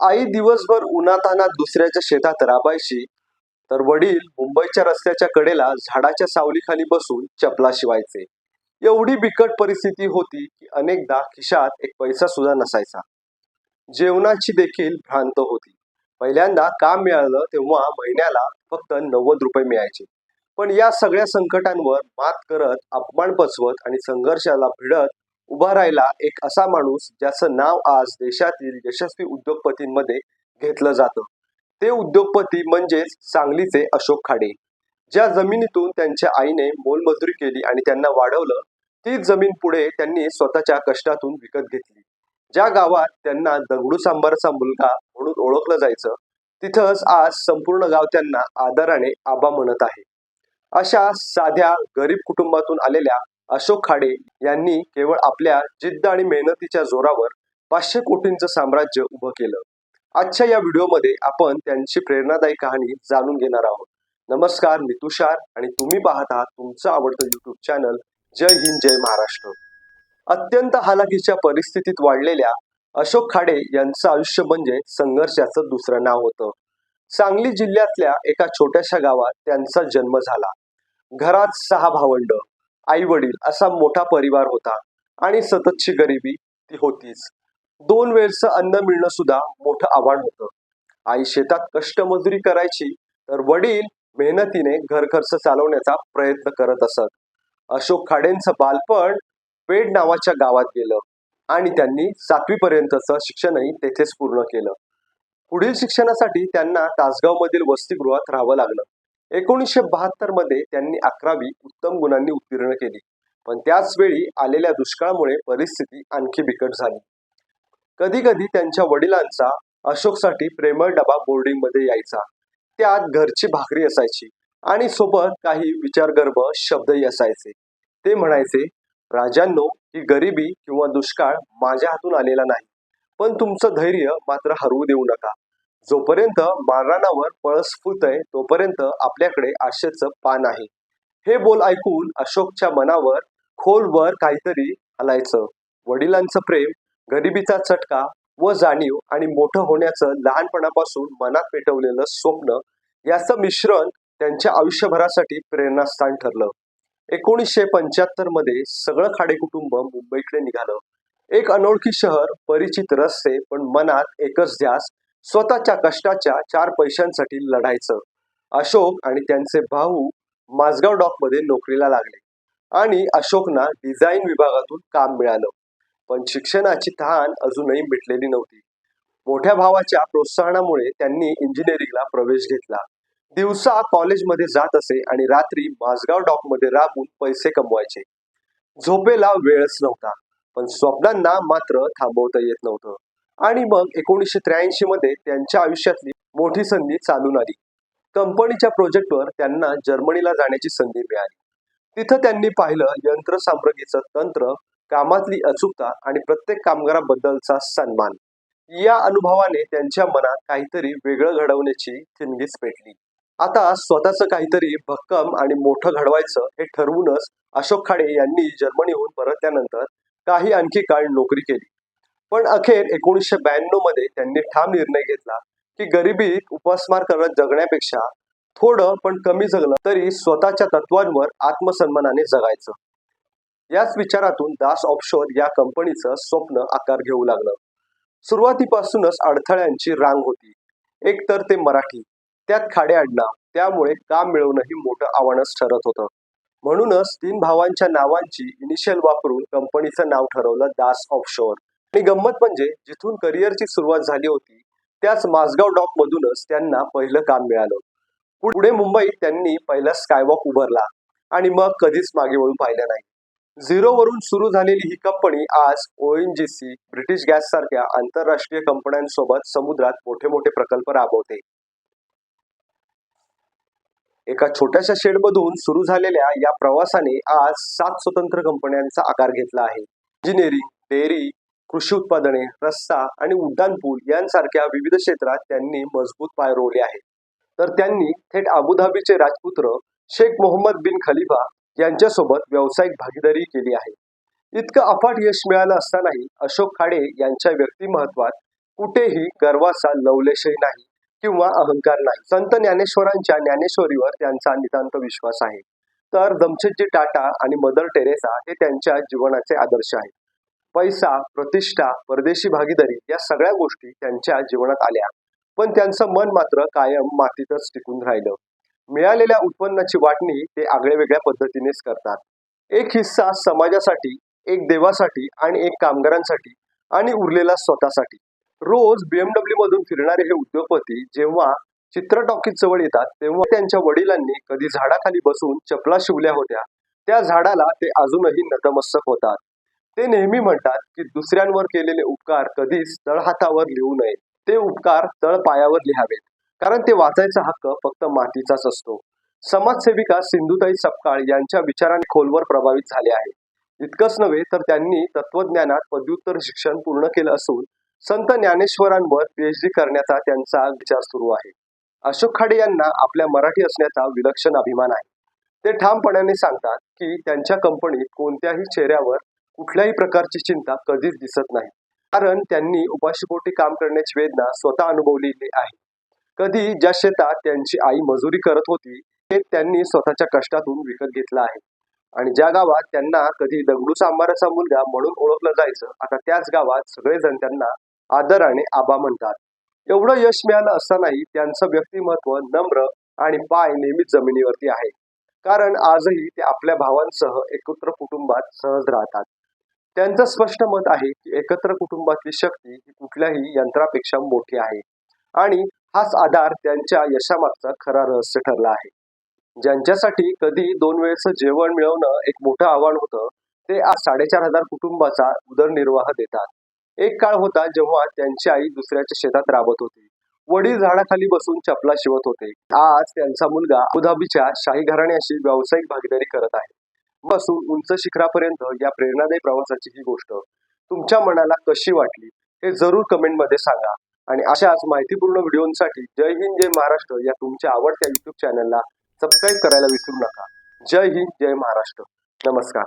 आई दिवसभर उन्हातानात दुसऱ्याच्या शेतात राबायची तर वडील मुंबईच्या रस्त्याच्या कडेला झाडाच्या सावलीखाली बसून चपला शिवायचे. एवढी बिकट परिस्थिती होती की अनेकदा खिशात एक पैसा सुद्धा नसायचा. जेवणाची देखील भ्रांत होती. पहिल्यांदा काम मिळालं तेव्हा महिन्याला फक्त नव्वद रुपये मिळायचे. पण या सगळ्या संकटांवर मात करत अपमान पचवत आणि संघर्षाला भिडत उभा राहिला एक असा माणूस ज्याचं नाव आज देशातील यशस्वी उद्योगपतींमध्ये घेतलं जातं. ते उद्योगपती म्हणजेच सांगलीचे अशोक खाडे. ज्या जमिनीतून त्यांच्या आईने मोलमजुरी केली आणि त्यांना वाढवलं तीच जमीन पुढे त्यांनी स्वतःच्या कष्टातून विकत घेतली. ज्या गावात त्यांना दगडू सांबारचा मुलगा म्हणून ओळखलं जायचं तिथंच आज संपूर्ण गाव त्यांना आदराने आबा म्हणत आहे. अशा साध्या गरीब कुटुंबातून आलेल्या अशोक खाडे यांनी केवळ आपल्या जिद्द आणि मेहनतीच्या जोरावर पाचशे कोटींचं साम्राज्य उभं केलं. आजच्या या व्हिडिओमध्ये आपण त्यांची प्रेरणादायी कहाणी जाणून घेणार आहोत. नमस्कार मी तुषार आणि तुम्ही पाहत आहात तुमचं आवडतं युट्यूब चॅनल जय हिंद जय महाराष्ट्र. अत्यंत हालाकीच्या परिस्थितीत वाढलेल्या अशोक खाडे यांचं आयुष्य म्हणजे संघर्षाचं दुसरं नाव होतं. सांगली जिल्ह्यातल्या एका छोट्याशा गावात त्यांचा जन्म झाला. घरात सहा भावंड आई वडील असा मोठा परिवार होता आणि सततची गरिबी ती होतीच. दोन वेळचं अन्न मिळणं सुद्धा मोठं आव्हान होतं. आई शेतात कष्टमजुरी करायची तर वडील मेहनतीने घर खर्च चालवण्याचा प्रयत्न करत असत. अशोक खाडेंचं बालपण पेड नावाच्या गावात गेलं आणि त्यांनी सातवी पर्यंतचं शिक्षणही तेथेच पूर्ण केलं. पुढील शिक्षणासाठी त्यांना तासगाव मधील वसतिगृहात राहावं लागलं. एकोणीसशे बहात्तरमध्ये त्यांनी अकरावी उत्तम गुणांनी उत्तीर्ण केली. पण त्याच वेळी आलेल्या दुष्काळामुळे परिस्थिती आणखी बिकट झाली. कधी कधी त्यांच्या वडिलांचा अशोकसाठी प्रेमळ डबा बोर्डिंगमध्ये यायचा. त्यात घरची भाकरी असायची आणि सोबत काही विचारगर्भ शब्दही असायचे. ते म्हणायचे राजांनो ही गरिबी किंवा दुष्काळ माझ्या हातून आलेला नाही. पण तुमचं धैर्य मात्र हरवू देऊ नका. जोपर्यंत बाळरानावर पळस फुलतय तोपर्यंत आपल्याकडे आशेचं पान आहे. हे बोल ऐकून अशोकच्या मनावर खोलवर काहीतरी हलायचं. वडिलांचं प्रेम गरिबीचा चटका व जाणीव आणि मोठं होण्याचं लहानपणापासून मनात पेटवलेलं स्वप्न याचं मिश्रण त्यांच्या आयुष्यभरासाठी प्रेरणास्थान ठरलं. एकोणीसशे पंच्याहत्तरमध्ये सगळं खाडे कुटुंब मुंबईकडे निघालं. एक अनोळखी शहर परिचित रस्ते पण मनात एकच ध्यास स्वतःच्या कष्टाच्या चार पैशांसाठी लढायचं. अशोक आणि त्यांचे भाऊ माझगाव डॉकमध्ये नोकरीला लागले आणि अशोकना डिझाईन विभागातून काम मिळालं. पण शिक्षणाची तहान अजूनही मिटलेली नव्हती. मोठ्या भावाच्या प्रोत्साहनामुळे त्यांनी इंजिनिअरिंगला प्रवेश घेतला. दिवसा कॉलेजमध्ये जात असे आणि रात्री माझगाव डॉकमध्ये राबून पैसे कमवायचे. झोपेला वेळच नव्हता पण स्वप्नांना मात्र थांबवता येत नव्हतं. आणि मग एकोणीसशे त्र्याऐंशी मध्ये त्यांच्या आयुष्यातली मोठी संधी चालून आली. कंपनीच्या प्रोजेक्टवर त्यांना जर्मनीला जाण्याची संधी मिळाली. तिथं त्यांनी पाहिलं यंत्रसामग्रीचं तंत्र कामातली अचूकता आणि प्रत्येक कामगाराबद्दलचा सन्मान. या अनुभवाने त्यांच्या मनात काहीतरी वेगळं घडवण्याची ठिणगीच पेटली. आता स्वतःचं काहीतरी भक्कम आणि मोठं घडवायचं हे ठरवूनच अशोक खाडे यांनी जर्मनीहून परतल्यानंतर काही आणखी काळ नोकरी केली. पण अखेर एकोणीसशे ब्याण्णवमध्ये त्यांनी ठाम निर्णय घेतला की गरिबीत उपासमार करत जगण्यापेक्षा थोडं पण कमी जगलं तरी स्वतःच्या तत्वांवर आत्मसन्मानाने जगायचं. याच विचारातून दास ऑफशोर या कंपनीचं स्वप्न आकार घेऊ लागलं. सुरुवातीपासूनच अडथळ्यांची रांग होती. एक तर ते मराठी त्यात खाडे आडनाव त्यामुळे काम मिळवणंही मोठं आव्हानच ठरत होतं. म्हणूनच तीन भावांच्या नावांची इनिशियल वापरून कंपनीचं नाव ठरवलं दास ऑफशोर आणि गंमत म्हणजे जिथून करिअरची सुरुवात झाली होती त्याच माझगाव डॉक मधूनच त्यांना पहिलं काम मिळालं. पुढे मुंबईत त्यांनी पहिला स्कायवॉक उभारला आणि मग कधीच मागे वळून पाहिलं नाही. झिरो वरून सुरू झालेली ही कंपनी आज ओएनजीसी ब्रिटिश गॅस सारख्या आंतरराष्ट्रीय कंपन्यांसोबत समुद्रात मोठे मोठे प्रकल्प राबवते. एका छोट्याशा शेडमधून सुरू झालेल्या या प्रवासाने आज सात स्वतंत्र कंपन्यांचा आकार घेतला आहे. इंजिनिअरिंग डेअरी कृषी उत्पादने रस्ता आणि उड्डाणपूल यांसारख्या विविध क्षेत्रात त्यांनी मजबूत पाय रोवले आहेत. तर त्यांनी थेट अबुधाबीचे राजपुत्र शेख मोहम्मद बिन खलिफा यांच्यासोबत व्यावसायिक भागीदारी केली आहे. इतकं अफाट यश मिळालं असतानाही अशोक खाडे यांच्या व्यक्तिमत्वात कुठेही गर्वाचा लवलेशही नाही किंवा अहंकार नाही. संत ज्ञानेश्वरांच्या ज्ञानेश्वरीवर त्यांचा नितांत विश्वास आहे. तर दमछेदजी टाटा आणि मदर टेरेसा हे त्यांच्या जीवनाचे आदर्श आहेत. पैसा प्रतिष्ठा परदेशी भागीदारी या सगळ्या गोष्टी त्यांच्या जीवनात आल्या. पण त्यांचं मन मात्र कायम मातीतच टिकून राहिलं. मिळालेल्या उत्पन्नाची वाटणी ते आगळ्या वेगळ्या पद्धतीनेच करतात. एक हिस्सा समाजासाठी एक देवासाठी आणि एक कामगारांसाठी आणि उरलेला स्वतःसाठी. रोज बीएमडब्ल्यू मधून फिरणारे हे उद्योगपती जेव्हा चित्र टॉकीज जवळ येतात तेव्हा त्यांच्या वडिलांनी कधी झाडाखाली बसून चपला शिवल्या होत्या. त्या झाडाला ते अजूनही नतमस्तक होतात. ते नेहमी म्हणतात की दुसऱ्यांवर केलेले उपकार कधीच तळहातावर लिहू नये. ते उपकार तळपायावर लिहावेत. कारण ते वाचायचा हक्क फक्त मातीचाच असतो. समाजसेविका सिंधुताई सपकाळ यांच्या विचाराने खोलवर प्रभावित झाले आहे इतकंच नव्हे तर त्यांनी तत्वज्ञानात पदव्युत्तर शिक्षण पूर्ण केलं असून संत ज्ञानेश्वरांवर पीएचडी करण्याचा त्यांचा विचार सुरू आहे. अशोक खाडे यांना आपल्या मराठी असण्याचा विलक्षण अभिमान आहे. ते ठामपणाने सांगतात की त्यांच्या कंपनीत कोणत्याही चेहऱ्यावर कुठल्याही प्रकारची चिंता कधीच दिसत नाही. कारण त्यांनी उपाशीपोटी काम करण्याची वेदना स्वतः अनुभवलेली आहे. कधी ज्या शेतात त्यांची आई मजुरी करत होती ते त्यांनी स्वतःच्या कष्टातून विकत घेतलं आहे. आणि ज्या गावात त्यांना कधी दगडू सांबाराचा मुलगा म्हणून ओळखलं जायचं आता त्याच गावात सगळेजण त्यांना आदराने आबा म्हणतात. एवढं यश मिळालं असतानाही त्यांचं व्यक्तिमत्व नम्र आणि पाय नेहमीच जमिनीवरती आहे. कारण आजही ते आपल्या भावांसह एकत्र कुटुंबात सहज राहतात. त्यांचं स्पष्ट मत आहे की एकत्र कुटुंबातली शक्ती ही कुठल्याही यंत्रापेक्षा मोठी आहे. आणि हाच आधार त्यांच्या यशामागचा खरा रहस्य ठरला आहे. ज्यांच्यासाठी कधी दोन वेळेचं जेवण मिळवणं एक मोठं आव्हान होतं ते आज साडेचार हजार कुटुंबाचा उदरनिर्वाह देतात. एक काळ होता जेव्हा त्यांची आई दुसऱ्याच्या शेतात राबत होती. वडील झाडाखाली बसून चपला शिवत होते. आज त्यांचा मुलगा अबुधाबीच्या शाही घराण्याशी व्यावसायिक भागीदारी करत आहे. पासून उंच शिखरापर्यंत या प्रेरणादायी प्रवासाची ही गोष्ट तुमच्या मनाला कशी वाटली हे जरूर कमेंटमध्ये सांगा. आणि अशाच माहितीपूर्ण व्हिडिओंसाठी जय हिंद जय महाराष्ट्र या तुमच्या आवडत्या युट्यूब चॅनलला सबस्क्राईब करायला विसरू नका. जय हिंद जय महाराष्ट्र. नमस्कार.